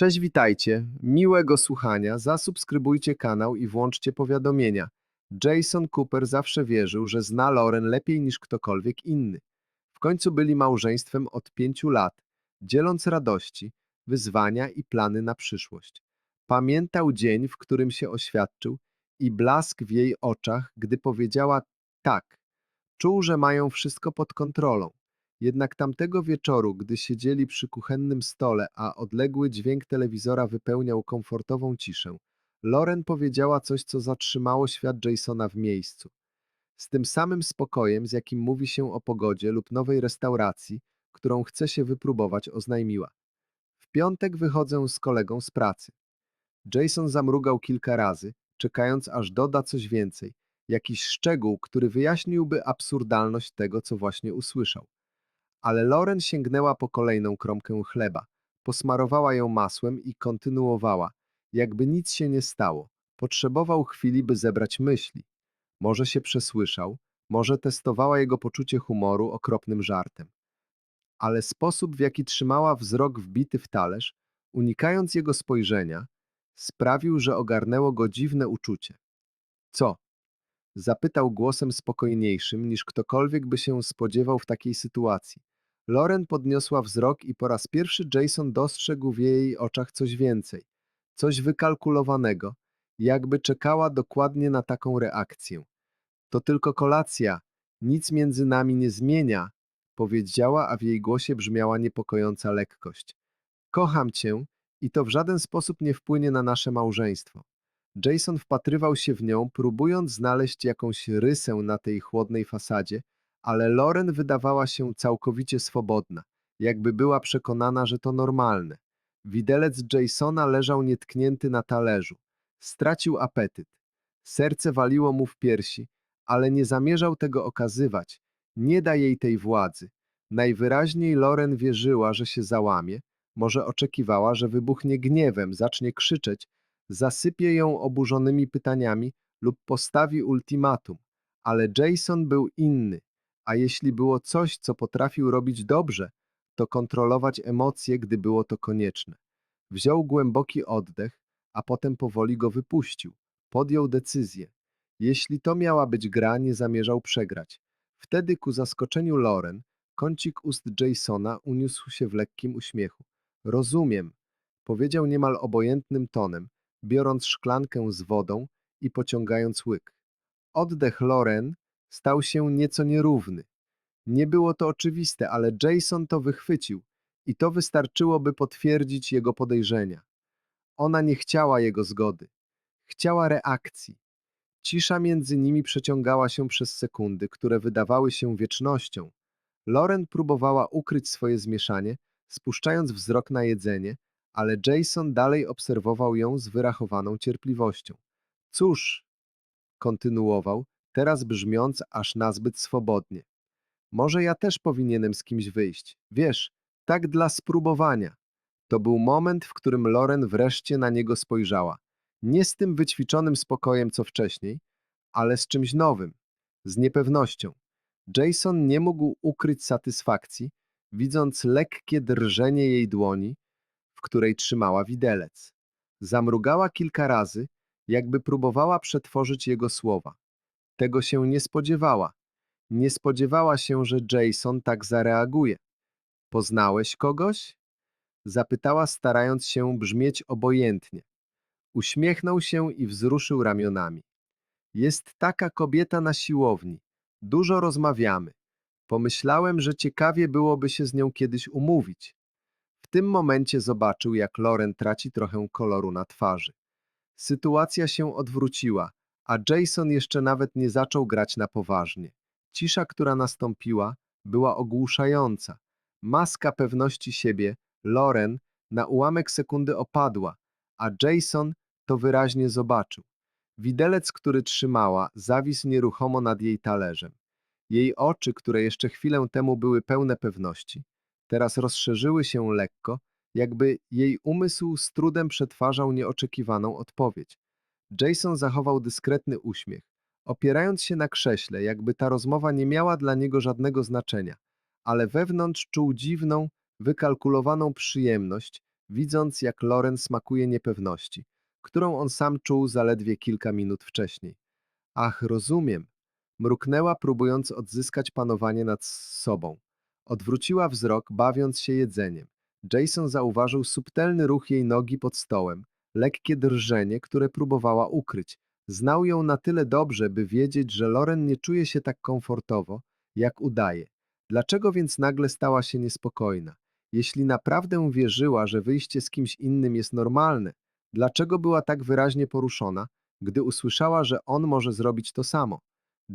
Cześć, witajcie. Miłego słuchania. Zasubskrybujcie kanał i włączcie powiadomienia. Jason Cooper zawsze wierzył, że zna Lauren lepiej niż ktokolwiek inny. W końcu byli małżeństwem od pięciu lat, dzieląc radości, wyzwania i plany na przyszłość. Pamiętał dzień, w którym się oświadczył i blask w jej oczach, gdy powiedziała tak. Czuł, że mają wszystko pod kontrolą. Jednak tamtego wieczoru, gdy siedzieli przy kuchennym stole, a odległy dźwięk telewizora wypełniał komfortową ciszę, Lauren powiedziała coś, co zatrzymało świat Jasona w miejscu. Z tym samym spokojem, z jakim mówi się o pogodzie lub nowej restauracji, którą chce się wypróbować, oznajmiła. W piątek wychodzę z kolegą z pracy. Jason zamrugał kilka razy, czekając aż doda coś więcej, jakiś szczegół, który wyjaśniłby absurdalność tego, co właśnie usłyszał. Ale Lauren sięgnęła po kolejną kromkę chleba, posmarowała ją masłem i kontynuowała, jakby nic się nie stało. Potrzebował chwili, by zebrać myśli. Może się przesłyszał, może testowała jego poczucie humoru okropnym żartem. Ale sposób, w jaki trzymała wzrok wbity w talerz, unikając jego spojrzenia, sprawił, że ogarnęło go dziwne uczucie. Co? Zapytał głosem spokojniejszym, niż ktokolwiek by się spodziewał w takiej sytuacji. Lauren podniosła wzrok i po raz pierwszy Jason dostrzegł w jej oczach coś więcej, coś wykalkulowanego, jakby czekała dokładnie na taką reakcję. To tylko kolacja, nic między nami nie zmienia, powiedziała, a w jej głosie brzmiała niepokojąca lekkość. Kocham cię i to w żaden sposób nie wpłynie na nasze małżeństwo. Jason wpatrywał się w nią, próbując znaleźć jakąś rysę na tej chłodnej fasadzie, ale Lauren wydawała się całkowicie swobodna, jakby była przekonana, że to normalne. Widelec Jasona leżał nietknięty na talerzu. Stracił apetyt. Serce waliło mu w piersi, ale nie zamierzał tego okazywać. Nie da jej tej władzy. Najwyraźniej Lauren wierzyła, że się załamie, może oczekiwała, że wybuchnie gniewem, zacznie krzyczeć, zasypie ją oburzonymi pytaniami lub postawi ultimatum. Ale Jason był inny, a jeśli było coś, co potrafił robić dobrze, to kontrolować emocje, gdy było to konieczne. Wziął głęboki oddech, a potem powoli go wypuścił. Podjął decyzję. Jeśli to miała być gra, nie zamierzał przegrać. Wtedy ku zaskoczeniu Lauren, kącik ust Jasona uniósł się w lekkim uśmiechu. Rozumiem, powiedział niemal obojętnym tonem, biorąc szklankę z wodą i pociągając łyk. Oddech Lauren stał się nieco nierówny. Nie było to oczywiste, ale Jason to wychwycił i to wystarczyło, by potwierdzić jego podejrzenia. Ona nie chciała jego zgody. Chciała reakcji. Cisza między nimi przeciągała się przez sekundy, które wydawały się wiecznością. Lauren próbowała ukryć swoje zmieszanie, spuszczając wzrok na jedzenie, ale Jason dalej obserwował ją z wyrachowaną cierpliwością. Cóż, kontynuował, teraz brzmiąc aż nazbyt swobodnie. Może ja też powinienem z kimś wyjść. Wiesz, tak dla spróbowania. To był moment, w którym Loren wreszcie na niego spojrzała. Nie z tym wyćwiczonym spokojem, co wcześniej, ale z czymś nowym, z niepewnością. Jason nie mógł ukryć satysfakcji, widząc lekkie drżenie jej dłoni, w której trzymała widelec. Zamrugała kilka razy, jakby próbowała przetworzyć jego słowa. Tego się nie spodziewała. Nie spodziewała się, że Jason tak zareaguje. Poznałeś kogoś? Zapytała, starając się brzmieć obojętnie. Uśmiechnął się i wzruszył ramionami. Jest taka kobieta na siłowni. Dużo rozmawiamy. Pomyślałem, że ciekawie byłoby się z nią kiedyś umówić. Tym momencie zobaczył, jak Loren traci trochę koloru na twarzy. Sytuacja się odwróciła, a Jason jeszcze nawet nie zaczął grać na poważnie. Cisza, która nastąpiła, była ogłuszająca. Maska pewności siebie, Loren, na ułamek sekundy opadła, a Jason to wyraźnie zobaczył. Widelec, który trzymała, zawisł nieruchomo nad jej talerzem. Jej oczy, które jeszcze chwilę temu były pełne pewności, teraz rozszerzyły się lekko, jakby jej umysł z trudem przetwarzał nieoczekiwaną odpowiedź. Jason zachował dyskretny uśmiech, opierając się na krześle, jakby ta rozmowa nie miała dla niego żadnego znaczenia, ale wewnątrz czuł dziwną, wykalkulowaną przyjemność, widząc jak Loren smakuje niepewności, którą on sam czuł zaledwie kilka minut wcześniej. Ach, rozumiem. Mruknęła, próbując odzyskać panowanie nad sobą. Odwróciła wzrok, bawiąc się jedzeniem. Jason zauważył subtelny ruch jej nogi pod stołem, lekkie drżenie, które próbowała ukryć. Znał ją na tyle dobrze, by wiedzieć, że Loren nie czuje się tak komfortowo, jak udaje. Dlaczego więc nagle stała się niespokojna? Jeśli naprawdę wierzyła, że wyjście z kimś innym jest normalne, dlaczego była tak wyraźnie poruszona, gdy usłyszała, że on może zrobić to samo?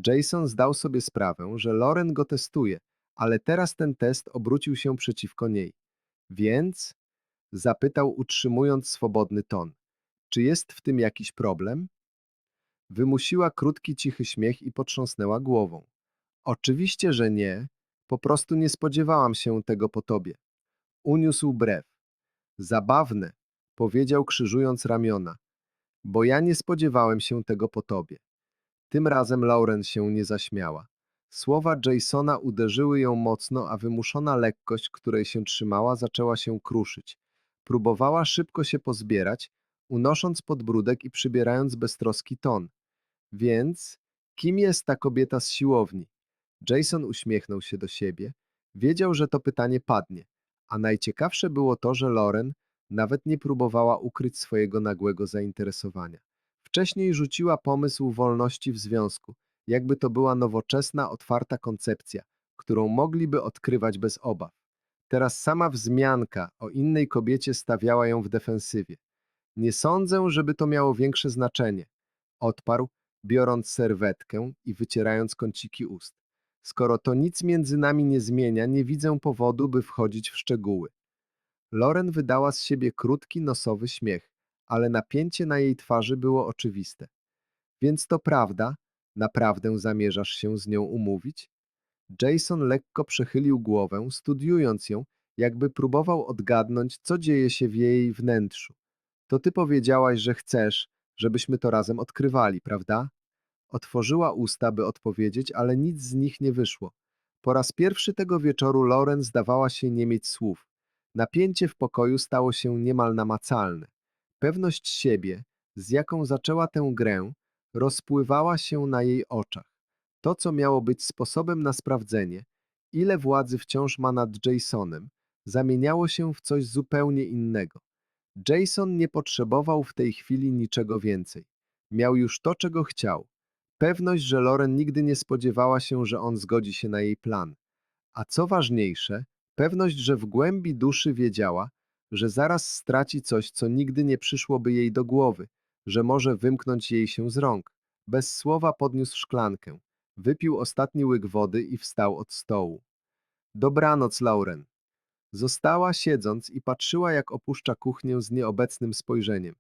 Jason zdał sobie sprawę, że Loren go testuje, ale teraz ten test obrócił się przeciwko niej. Więc? Zapytał, utrzymując swobodny ton. Czy jest w tym jakiś problem? Wymusiła krótki, cichy śmiech i potrząsnęła głową. Oczywiście, że nie. Po prostu nie spodziewałam się tego po tobie. Uniósł brew. Zabawne, powiedział, krzyżując ramiona. Bo ja nie spodziewałem się tego po tobie. Tym razem Lauren się nie zaśmiała. Słowa Jasona uderzyły ją mocno, a wymuszona lekkość, której się trzymała, zaczęła się kruszyć. Próbowała szybko się pozbierać, unosząc podbródek i przybierając beztroski ton. Więc kim jest ta kobieta z siłowni? Jason uśmiechnął się do siebie. Wiedział, że to pytanie padnie, a najciekawsze było to, że Lauren nawet nie próbowała ukryć swojego nagłego zainteresowania. Wcześniej rzuciła pomysł wolności w związku, jakby to była nowoczesna, otwarta koncepcja, którą mogliby odkrywać bez obaw. Teraz sama wzmianka o innej kobiecie stawiała ją w defensywie. Nie sądzę, żeby to miało większe znaczenie, odparł, biorąc serwetkę i wycierając kąciki ust. Skoro to nic między nami nie zmienia, nie widzę powodu, by wchodzić w szczegóły. Loren wydała z siebie krótki, nosowy śmiech, ale napięcie na jej twarzy było oczywiste. Więc to prawda, naprawdę zamierzasz się z nią umówić? Jason lekko przechylił głowę, studiując ją, jakby próbował odgadnąć, co dzieje się w jej wnętrzu. To ty powiedziałaś, że chcesz, żebyśmy to razem odkrywali, prawda? Otworzyła usta, by odpowiedzieć, ale nic z nich nie wyszło. Po raz pierwszy tego wieczoru Lauren zdawała się nie mieć słów. Napięcie w pokoju stało się niemal namacalne. Pewność siebie, z jaką zaczęła tę grę, rozpływała się na jej oczach. To, co miało być sposobem na sprawdzenie, ile władzy wciąż ma nad Jasonem, zamieniało się w coś zupełnie innego. Jason nie potrzebował w tej chwili niczego więcej. Miał już to, czego chciał. Pewność, że Loren nigdy nie spodziewała się, że on zgodzi się na jej plan. A co ważniejsze, pewność, że w głębi duszy wiedziała, że zaraz straci coś, co nigdy nie przyszłoby jej do głowy, że może wymknąć jej się z rąk. Bez słowa podniósł szklankę, wypił ostatni łyk wody i wstał od stołu. Dobranoc, Lauren. Została siedząc i patrzyła, jak opuszcza kuchnię z nieobecnym spojrzeniem.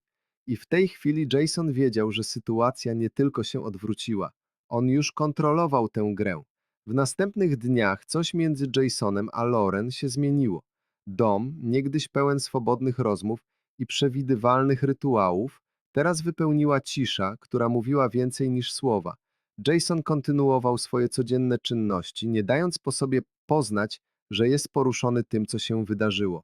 I w tej chwili Jason wiedział, że sytuacja nie tylko się odwróciła. On już kontrolował tę grę. W następnych dniach coś między Jasonem a Lauren się zmieniło. Dom, niegdyś pełen swobodnych rozmów i przewidywalnych rytuałów, teraz wypełniła cisza, która mówiła więcej niż słowa. Jason kontynuował swoje codzienne czynności, nie dając po sobie poznać, że jest poruszony tym, co się wydarzyło.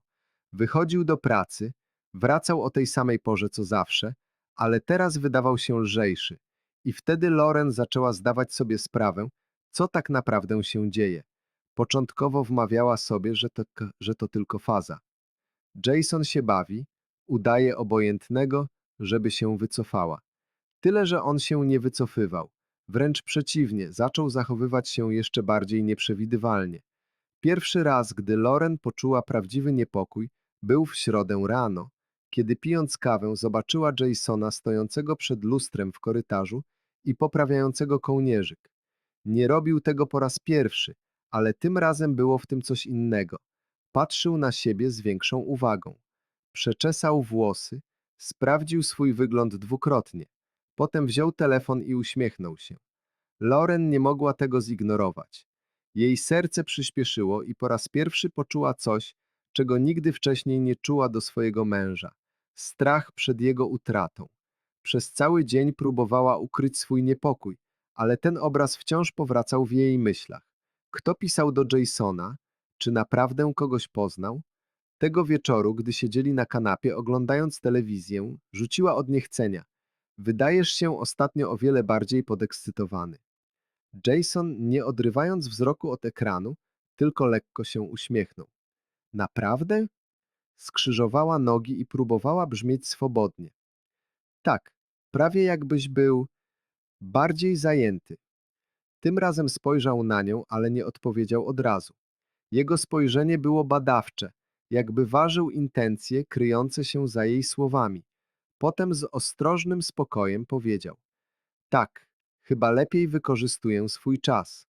Wychodził do pracy, wracał o tej samej porze co zawsze, ale teraz wydawał się lżejszy. I wtedy Loren zaczęła zdawać sobie sprawę, co tak naprawdę się dzieje. Początkowo wmawiała sobie, że to, że to tylko faza. Jason się bawi, udaje obojętnego, żeby się wycofała. Tyle, że on się nie wycofywał. Wręcz przeciwnie, zaczął zachowywać się jeszcze bardziej nieprzewidywalnie. Pierwszy raz, gdy Loren poczuła prawdziwy niepokój, był w środę rano, kiedy pijąc kawę zobaczyła Jasona stojącego przed lustrem w korytarzu i poprawiającego kołnierzyk. Nie robił tego po raz pierwszy, ale tym razem było w tym coś innego. Patrzył na siebie z większą uwagą. Przeczesał włosy, sprawdził swój wygląd dwukrotnie. Potem wziął telefon i uśmiechnął się. Lauren nie mogła tego zignorować. Jej serce przyspieszyło i po raz pierwszy poczuła coś, czego nigdy wcześniej nie czuła do swojego męża strach przed jego utratą. Przez cały dzień próbowała ukryć swój niepokój, ale ten obraz wciąż powracał w jej myślach. Kto pisał do Jasona? Czy naprawdę kogoś poznał? Tego wieczoru, gdy siedzieli na kanapie oglądając telewizję, rzuciła od niechcenia. Wydajesz się ostatnio o wiele bardziej podekscytowany. Jason, nie odrywając wzroku od ekranu, tylko lekko się uśmiechnął. Naprawdę? Skrzyżowała nogi i próbowała brzmieć swobodnie. Tak, prawie jakbyś był bardziej zajęty. Tym razem spojrzał na nią, ale nie odpowiedział od razu. Jego spojrzenie było badawcze, jakby ważył intencje kryjące się za jej słowami. Potem z ostrożnym spokojem powiedział: Tak, chyba lepiej wykorzystuję swój czas.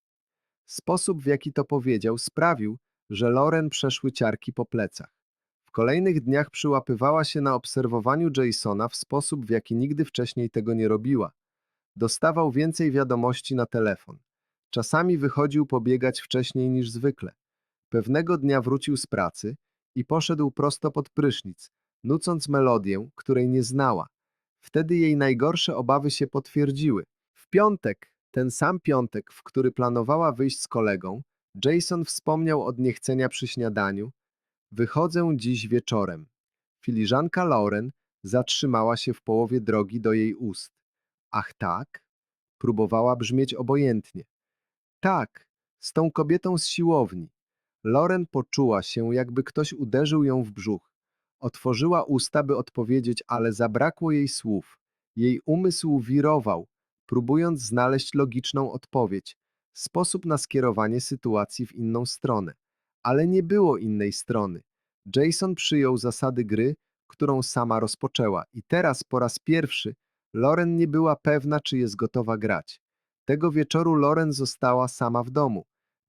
Sposób, w jaki to powiedział, sprawił, że Loren przeszły ciarki po plecach. W kolejnych dniach przyłapywała się na obserwowaniu Jasona w sposób, w jaki nigdy wcześniej tego nie robiła. Dostawał więcej wiadomości na telefon. Czasami wychodził pobiegać wcześniej niż zwykle. Pewnego dnia wrócił z pracy i poszedł prosto pod prysznic, nucąc melodię, której nie znała. Wtedy jej najgorsze obawy się potwierdziły. W piątek, ten sam piątek, w który planowała wyjść z kolegą, Jason wspomniał od niechcenia przy śniadaniu. Wychodzę dziś wieczorem. Filiżanka Lauren zatrzymała się w połowie drogi do jej ust. Ach tak? Próbowała brzmieć obojętnie. Tak, z tą kobietą z siłowni. Loren poczuła się, jakby ktoś uderzył ją w brzuch. Otworzyła usta, by odpowiedzieć, ale zabrakło jej słów. Jej umysł wirował, próbując znaleźć logiczną odpowiedź, sposób na skierowanie sytuacji w inną stronę. Ale nie było innej strony. Jason przyjął zasady gry, którą sama rozpoczęła i teraz po raz pierwszy Loren nie była pewna, czy jest gotowa grać. Tego wieczoru Loren została sama w domu.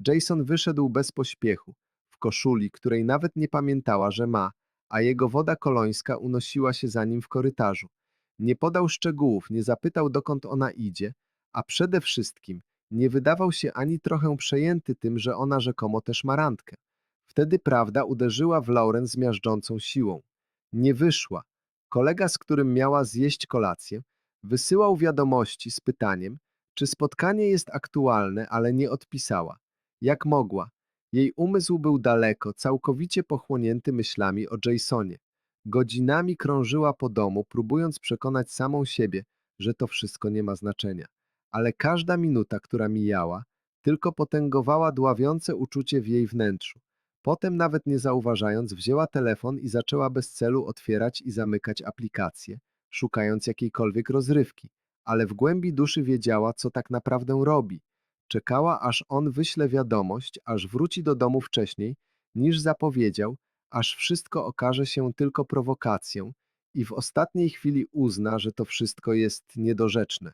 Jason wyszedł bez pośpiechu, w koszuli, której nawet nie pamiętała, że ma, a jego woda kolońska unosiła się za nim w korytarzu. Nie podał szczegółów, nie zapytał dokąd ona idzie, a przede wszystkim nie wydawał się ani trochę przejęty tym, że ona rzekomo też ma randkę. Wtedy prawda uderzyła w Lauren z miażdżącą siłą. Nie wyszła. Kolega, z którym miała zjeść kolację, wysyłał wiadomości z pytaniem, czy spotkanie jest aktualne, ale nie odpisała. Jak mogła? Jej umysł był daleko, całkowicie pochłonięty myślami o Jasonie. Godzinami krążyła po domu, próbując przekonać samą siebie, że to wszystko nie ma znaczenia. Ale każda minuta, która mijała, tylko potęgowała dławiące uczucie w jej wnętrzu. Potem, nawet nie zauważając, wzięła telefon i zaczęła bez celu otwierać i zamykać aplikacje, szukając jakiejkolwiek rozrywki. Ale w głębi duszy wiedziała, co tak naprawdę robi. Czekała, aż on wyśle wiadomość, aż wróci do domu wcześniej, niż zapowiedział, aż wszystko okaże się tylko prowokacją i w ostatniej chwili uzna, że to wszystko jest niedorzeczne.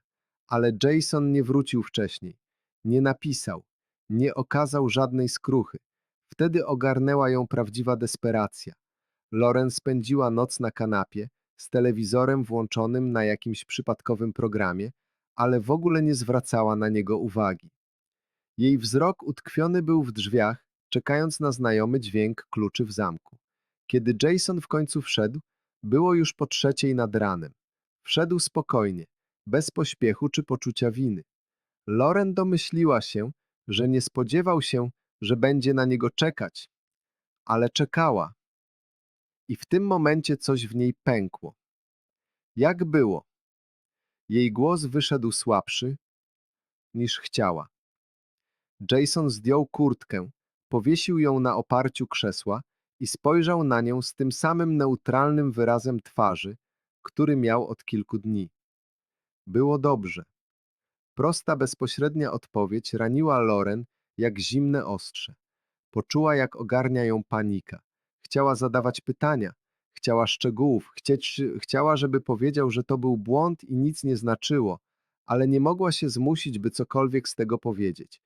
Ale Jason nie wrócił wcześniej. Nie napisał. Nie okazał żadnej skruchy. Wtedy ogarnęła ją prawdziwa desperacja. Loren spędziła noc na kanapie, z telewizorem włączonym na jakimś przypadkowym programie, ale w ogóle nie zwracała na niego uwagi. Jej wzrok utkwiony był w drzwiach, czekając na znajomy dźwięk kluczy w zamku. Kiedy Jason w końcu wszedł, było już po trzeciej nad ranem. Wszedł spokojnie, bez pośpiechu czy poczucia winy. Loren domyśliła się, że nie spodziewał się, że będzie na niego czekać, ale czekała. I w tym momencie coś w niej pękło. Jak było? Jej głos wyszedł słabszy niż chciała. Jason zdjął kurtkę, powiesił ją na oparciu krzesła i spojrzał na nią z tym samym neutralnym wyrazem twarzy, który miał od kilku dni. Było dobrze. Prosta, bezpośrednia odpowiedź raniła Loren jak zimne ostrze. Poczuła, jak ogarnia ją panika. Chciała zadawać pytania, chciała szczegółów, chcieć, chciała, żeby powiedział, że to był błąd i nic nie znaczyło, ale nie mogła się zmusić, by cokolwiek z tego powiedzieć.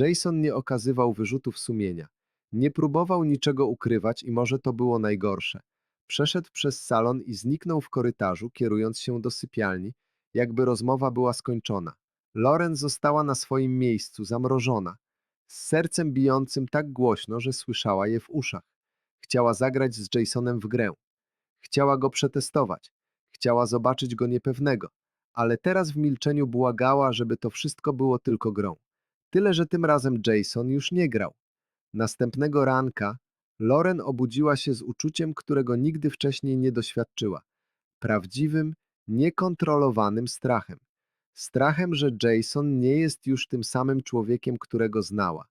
Jason nie okazywał wyrzutów sumienia. Nie próbował niczego ukrywać i może to było najgorsze. Przeszedł przez salon i zniknął w korytarzu, kierując się do sypialni, jakby rozmowa była skończona. Loren została na swoim miejscu, zamrożona, z sercem bijącym tak głośno, że słyszała je w uszach. Chciała zagrać z Jasonem w grę. Chciała go przetestować. Chciała zobaczyć go niepewnego, ale teraz w milczeniu błagała, żeby to wszystko było tylko grą. Tyle, że tym razem Jason już nie grał. Następnego ranka Loren obudziła się z uczuciem, którego nigdy wcześniej nie doświadczyła. Prawdziwym, niekontrolowanym strachem. Strachem, że Jason nie jest już tym samym człowiekiem, którego znała.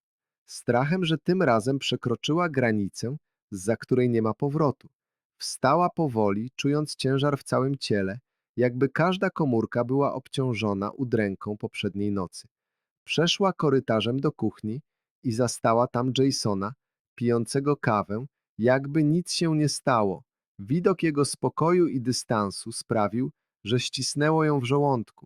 Strachem, że tym razem przekroczyła granicę, za której nie ma powrotu. Wstała powoli, czując ciężar w całym ciele, jakby każda komórka była obciążona udręką poprzedniej nocy. Przeszła korytarzem do kuchni i zastała tam Jasona, pijącego kawę, jakby nic się nie stało. Widok jego spokoju i dystansu sprawił, że ścisnęło ją w żołądku.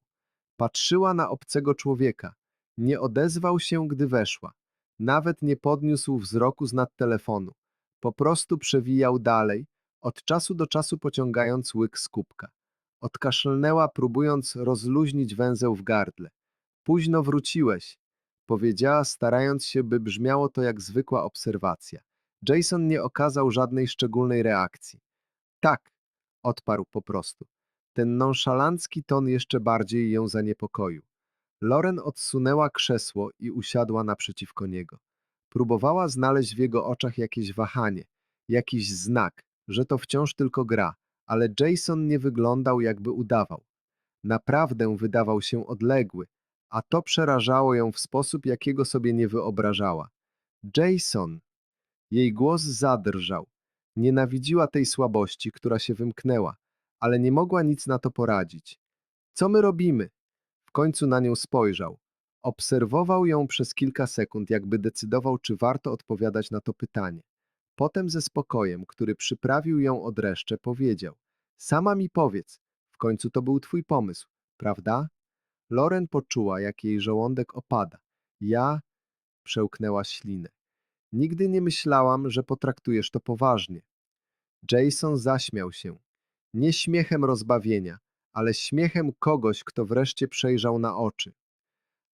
Patrzyła na obcego człowieka. Nie odezwał się, gdy weszła. Nawet nie podniósł wzroku z nad telefonu. Po prostu przewijał dalej, od czasu do czasu pociągając łyk z kubka. Odkaszlnęła, próbując rozluźnić węzeł w gardle. Późno wróciłeś, powiedziała, starając się, by brzmiało to jak zwykła obserwacja. Jason nie okazał żadnej szczególnej reakcji. Tak, odparł po prostu. Ten nonszalancki ton jeszcze bardziej ją zaniepokoił. Loren odsunęła krzesło i usiadła naprzeciwko niego. Próbowała znaleźć w jego oczach jakieś wahanie, jakiś znak, że to wciąż tylko gra, ale Jason nie wyglądał, jakby udawał. Naprawdę wydawał się odległy, a to przerażało ją w sposób, jakiego sobie nie wyobrażała. Jason! Jej głos zadrżał. Nienawidziła tej słabości, która się wymknęła, ale nie mogła nic na to poradzić. Co my robimy? W końcu na nią spojrzał. Obserwował ją przez kilka sekund, jakby decydował, czy warto odpowiadać na to pytanie. Potem ze spokojem, który przyprawił ją od dreszcze, powiedział: Sama mi powiedz, w końcu to był twój pomysł, prawda? Loren poczuła, jak jej żołądek opada. Ja przełknęła ślinę. Nigdy nie myślałam, że potraktujesz to poważnie. Jason zaśmiał się. Nie śmiechem rozbawienia, ale śmiechem kogoś, kto wreszcie przejrzał na oczy.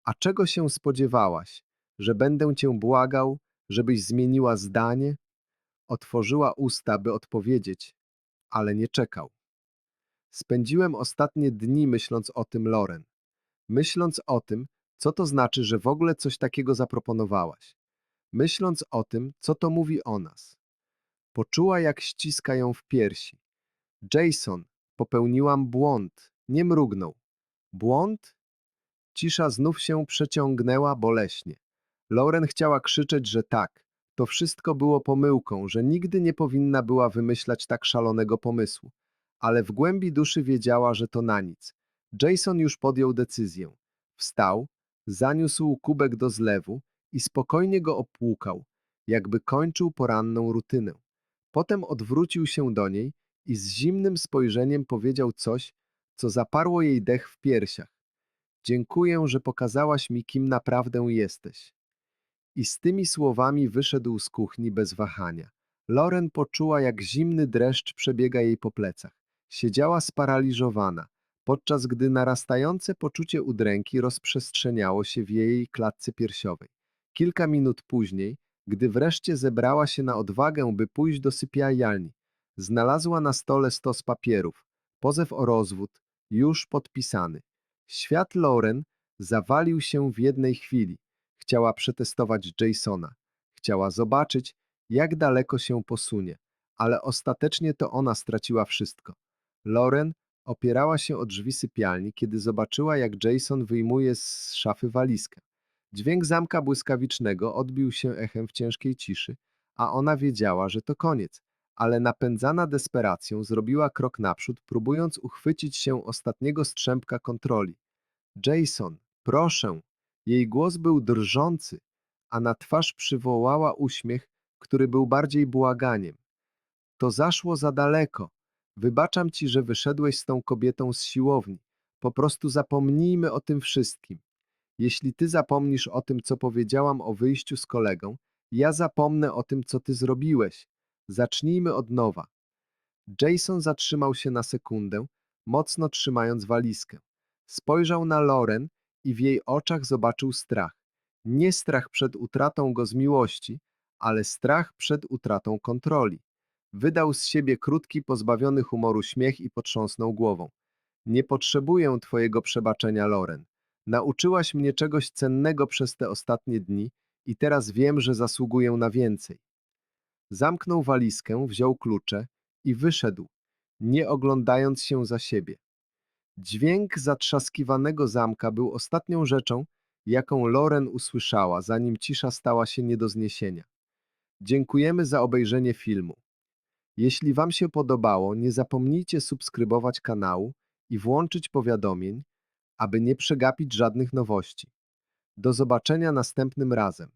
A czego się spodziewałaś? Że będę cię błagał, żebyś zmieniła zdanie? Otworzyła usta, by odpowiedzieć, ale nie czekał. Spędziłem ostatnie dni myśląc o tym, Loren. Myśląc o tym, co to znaczy, że w ogóle coś takiego zaproponowałaś. Myśląc o tym, co to mówi o nas. Poczuła, jak ściska ją w piersi. Jason, popełniłam błąd. Nie mrugnął. Błąd? Cisza znów się przeciągnęła boleśnie. Lauren chciała krzyczeć, że tak. To wszystko było pomyłką, że nigdy nie powinna była wymyślać tak szalonego pomysłu. Ale w głębi duszy wiedziała, że to na nic. Jason już podjął decyzję. Wstał, zaniósł kubek do zlewu i spokojnie go opłukał, jakby kończył poranną rutynę. Potem odwrócił się do niej i z zimnym spojrzeniem powiedział coś, co zaparło jej dech w piersiach. Dziękuję, że pokazałaś mi, kim naprawdę jesteś. I z tymi słowami wyszedł z kuchni bez wahania. Loren poczuła, jak zimny dreszcz przebiega jej po plecach. Siedziała sparaliżowana, podczas gdy narastające poczucie udręki rozprzestrzeniało się w jej klatce piersiowej. Kilka minut później, gdy wreszcie zebrała się na odwagę, by pójść do sypialni, znalazła na stole stos papierów, pozew o rozwód, już podpisany. Świat Loren zawalił się w jednej chwili. Chciała przetestować Jasona. Chciała zobaczyć, jak daleko się posunie, ale ostatecznie to ona straciła wszystko. Loren opierała się o drzwi sypialni, kiedy zobaczyła, jak Jason wyjmuje z szafy walizkę. Dźwięk zamka błyskawicznego odbił się echem w ciężkiej ciszy, a ona wiedziała, że to koniec, ale napędzana desperacją zrobiła krok naprzód, próbując uchwycić się ostatniego strzępka kontroli. Jason, proszę! Jej głos był drżący, a na twarz przywołała uśmiech, który był bardziej błaganiem. To zaszło za daleko. Wybaczam ci, że wyszedłeś z tą kobietą z siłowni. Po prostu zapomnijmy o tym wszystkim. Jeśli ty zapomnisz o tym, co powiedziałam o wyjściu z kolegą, ja zapomnę o tym, co ty zrobiłeś. Zacznijmy od nowa. Jason zatrzymał się na sekundę, mocno trzymając walizkę. Spojrzał na Loren i w jej oczach zobaczył strach. Nie strach przed utratą go z miłości, ale strach przed utratą kontroli. Wydał z siebie krótki, pozbawiony humoru śmiech i potrząsnął głową. Nie potrzebuję twojego przebaczenia, Loren. Nauczyłaś mnie czegoś cennego przez te ostatnie dni i teraz wiem, że zasługuję na więcej. Zamknął walizkę, wziął klucze i wyszedł, nie oglądając się za siebie. Dźwięk zatrzaskiwanego zamka był ostatnią rzeczą, jaką Loren usłyszała, zanim cisza stała się nie do zniesienia. Dziękujemy za obejrzenie filmu. Jeśli Wam się podobało, nie zapomnijcie subskrybować kanału i włączyć powiadomień, aby nie przegapić żadnych nowości. Do zobaczenia następnym razem.